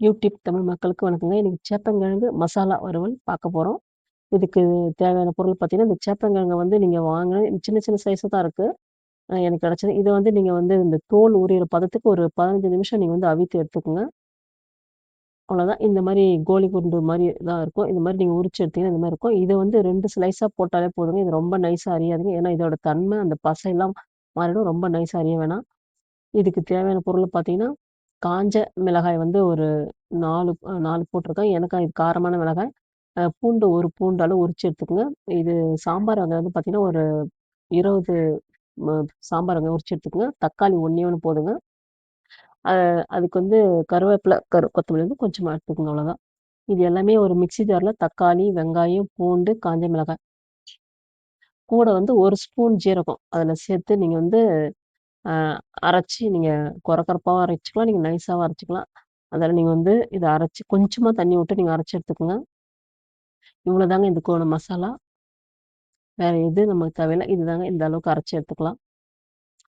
YouTube Tamil மக்களுக்கு வணக்கங்க. இன்னைக்கு சேப்பங்கிழங்கு மசாலா வறுவல் பார்க்க போகிறோம் இதுக்கு தேவையான பொருள் பார்த்தீங்கன்னா, இந்த சேப்பங்கிழங்க வந்து நீங்கள் வாங்க சின்ன சின்ன சைஸா தான் இருக்குது எனக்கு கிடச்சது இதை வந்து நீங்கள் வந்து இந்த தோல் உரியிற பதத்துக்கு ஒரு 15 நிமிஷம் நீங்கள் வந்து அவித்து எடுத்துக்கோங்க அவ்வளோதான். இந்த மாதிரி கோலி குண்டு மாதிரி தான் இருக்கும். இந்த மாதிரி நீங்கள் உரிச்சு எடுத்தீங்கன்னா, இந்த மாதிரி இருக்கும். இதை வந்து ரெண்டு ஸ்லைஸாக போட்டாலே போதுங்க. இது ரொம்ப நைஸாக அறியாதுங்க ஏன்னா, இதோட தன்மை அந்த பசையெல்லாம் மாறிடும். ரொம்ப நைஸாக அரிய வேணாம். இதுக்கு தேவையான பொருள் பார்த்தீங்கன்னா, காஞ்ச மிளகாய் வந்து ஒரு நாலு நாலு போட்டிருக்கேன் எனக்கு இது காரமான மிளகாய். பூண்டு ஒரு பூண்டாலும் உரிச்சு எடுத்துக்கோங்க இது சாம்பார் வெங்காயம் வந்து பார்த்தீங்கன்னா, ஒரு இருபது சாம்பார் வெங்காயம் உரிச்சு எடுத்துக்கோங்க தக்காளி ஒன்றே ஒன்று போதுங்க. அதுக்கு வந்து கருவேப்பிலை கரு கொத்தமல்லி வந்து கொஞ்சமாக எடுத்துக்கோங்க அவ்வளோதான். இது எல்லாமே ஒரு மிக்ஸி ஜாரில் தக்காளி, வெங்காயம், பூண்டு, காஞ்ச மிளகாய். கூட வந்து ஒரு ஸ்பூன் ஜீரகம். அதில் சேர்த்து நீங்கள் வந்து அரைச்சி நீங்கள் கொர கொரப்பாவும் அரைச்சிக்கலாம் நீங்கள் நைஸாவும் அரைச்சிக்கலாம் அதில் நீங்கள் வந்து இதை அரைச்சி கொஞ்சமாக தண்ணி விட்டு அரைச்சி எடுத்துக்கலாம் இவ்வளோ தாங்க இதுக்கான மசாலா. வேறு எதுவும் நமக்கு தேவையில்ல. இதுதாங்க இந்த அளவுக்கு அரைச்சி எடுத்துக்கலாம்.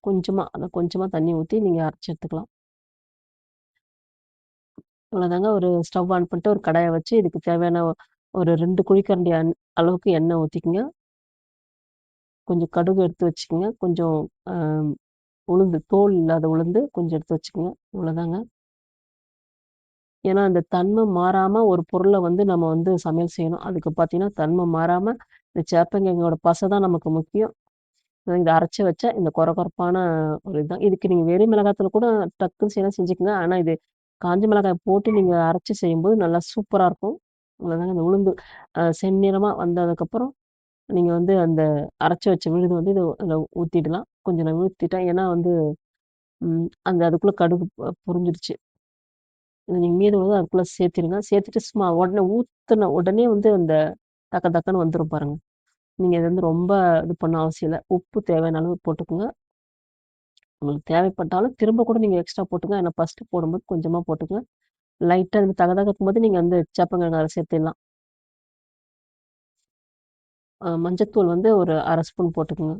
கொஞ்சமாக அதை கொஞ்சமாக தண்ணி ஊற்றி நீங்கள் அரைச்சி எடுத்துக்கலாம். இவ்வளோதாங்க ஒரு ஸ்டவ் ஆன் பண்ணிட்டு ஒரு கடையை வச்சு இதுக்கு தேவையான ஒரு ரெண்டு குழிக்கரண்டி அன் அளவுக்கு எண்ணெய் ஊற்றிக்கிங்க கொஞ்சம் கடுகு எடுத்து வச்சுக்கோங்க கொஞ்சம் உளுந்து தோல் இல்லாத உளுந்து கொஞ்சம் எடுத்து வச்சுக்கோங்க இவ்வளோதாங்க. ஏன்னா, அந்த தன்மை மாறாம ஒரு பொருளை வந்து நம்ம வந்து சமையல் செய்யணும். அதுக்கு பார்த்தீங்கன்னா, தன்மை மாறாமல் இந்த சேப்பங்கிழங்கோட பசை தான் நமக்கு முக்கியம். இதை அரைச்சி வச்சா இந்த கொர கொரப்பான ஒரு இதுதான். இதுக்கு நீங்க வெறும் மிளகாத்தில் கூட டக்குன்னு செய்யலாம் செஞ்சுக்கோங்க ஆனா, இது காஞ்ச மிளகாய் போட்டு நீங்க அரைச்சு செய்யும்போது நல்லா சூப்பரா இருக்கும். இவ்வளோதாங்க இந்த உளுந்து செந்நிறமாக செந்நிறமா வந்ததுக்கப்புறம், நீங்கள் வந்து அந்த அரைச்சு வச்ச விழுது வந்து இதை அதில ஊத்திடலாம். கொஞ்சம் நான் ஊத்திட்டேன். ஏன்னா வந்து ம் அந்த அதுக்குள்ள கடுகு ப நீங்கள் நீங்க மீதம் உள்ளத அதுக்குள்ள சேர்த்துருங்க. சேர்த்துட்டு சும்மா உடனே ஊத்துன உடனே வந்து அந்த தக்க தக்கன்னு வந்துரும் பாருங்க. நீங்க இது வந்து ரொம்ப இது பண்ண அவசியம் இல்ல. உப்பு தேவையான அளவு போட்டுக்கங்க. உங்களுக்கு தேவைப்பட்டாலும் திரும்ப கூட நீங்க எக்ஸ்ட்ரா போட்டுக்கங்க. ஏன்னா ஃபர்ஸ்ட்டு போடும்போது கொஞ்சமா போட்டுக்கங்க. லைட்டா அது தக தகக்கும்போது நீங்க வந்து சேப்பங்கிழங்கு அதில சேர்த்துடலாம். மஞ்சத்தூள் வந்து ஒரு அரை ஸ்பூன் போட்டுக்கோங்க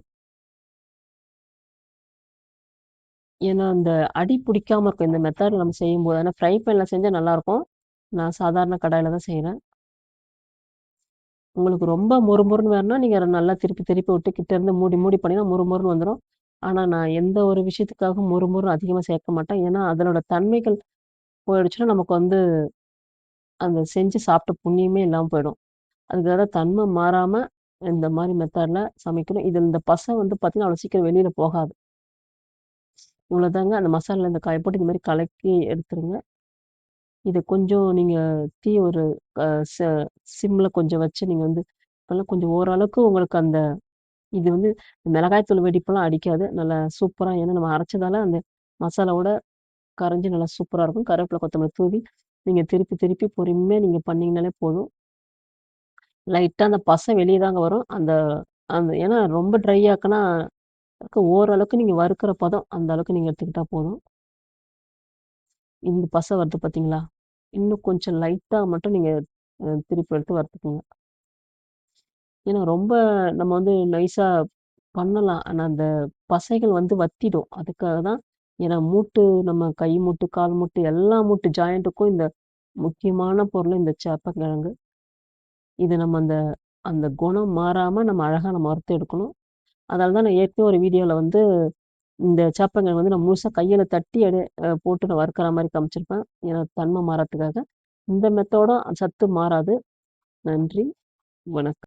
ஏன்னா, அந்த அடி பிடிக்காம இருக்கும். இந்த மெத்தட்ல நம்ம செய்யும்போது. ஏன்னா ஃப்ரை பேனில் செஞ்சால் நல்லாயிருக்கும் நான் சாதாரண கடாயில் தான் செய்கிறேன் உங்களுக்கு ரொம்ப மொறுமொறுன்னு வேணும்னா, நீங்க நல்லா திருப்பி திருப்பி விட்டு கிட்டேருந்து மூடி மூடி பண்ணீங்கன்னா முறுமுறுன்னு வந்துடும் ஆனால் நான் எந்த ஒரு விஷயத்துக்காகவும் மொறுமொறு அதிகமாக சேர்க்க மாட்டேன். ஏன்னா, அதனோட தன்மைகள் போயிடுச்சுன்னா, நமக்கு வந்து அந்த செஞ்சு சாப்பிட்ட புண்ணியமே இல்லாமல் போயிடும். அதுக்காக தன்மை மாறாமல் இந்த மாதிரி மெத்தட்ல சமைக்கணும். இது இந்த பசை வந்து பார்த்தீங்கன்னா, அவ்வளோ சீக்கிரம் வெளியில் போகாது. இவ்வளோதாங்க அந்த மசாலால இந்த காயை போட்டு இந்த மாதிரி கலக்கி எடுத்துருங்க. இது கொஞ்சம் நீங்கள் தீ ஒரு சிம்மில் ச கொஞ்சம் வச்சு நீங்கள் வந்து இப்போல்லாம் கொஞ்சம் ஓரளவுக்கு உங்களுக்கு அந்த இது வந்து மிளகாய் தூள் அடிக்காது. நல்லா சூப்பராக ஏன்னா நம்ம அரைச்சதால அந்த மசாலாவோட கரைஞ்சி நல்லா சூப்பராக இருக்கும். கருவேப்பிலை கொத்தமல்லி தூவி நீங்கள் திருப்பி திருப்பி பொறுமையாக நீங்கள் பண்ணிங்கனாலே போதும். லைட்டாக அந்த பசை வெளியே தாங்க வரும். அந்த அந்த ஏன்னா ரொம்ப ட்ரை ஆக்குனா ஓரளவுக்கு நீங்கள் வறுக்கிற பதம் அந்த அளவுக்கு எடுத்துக்கிட்டால் போதும். இந்த பசை வருது பார்த்தீங்களா? இன்னும் கொஞ்சம் லைட்டாக மட்டும் நீங்கள் திருப்பி எடுத்து வறுத்துக்கங்க. ஏன்னா ரொம்ப நம்ம வந்து நைஸாக பண்ணலாம். ஆனால் அந்த பசைகள் வந்து வத்திடும். அதுக்காக தான் ஏன்னா மூட்டு நம்ம கை மூட்டு, கால் மூட்டு எல்லா மூட்டு ஜாயிண்ட்டுக்கும் இந்த முக்கியமான பொருள் இந்த சேப்பங்கிழங்கு. இது நம்ம அந்த அந்த குணம் மாறாம நம்ம அழகா நம்ம வறுத்து எடுக்கணும். அதனால தான் நான் ஏற்கனவே ஒரு வீடியோல வந்து இந்த சேப்பங்கிழங்கு வந்து நான் முழுசா கையில தட்டி எடு அ போட்டு நான் வறுக்கிற மாரி காமிச்சிருப்பேன். ஏன்னா தன்மை மாறத்துக்காக. இந்த மெத்தோடும் சத்து மாறாது. நன்றி. வணக்கம்.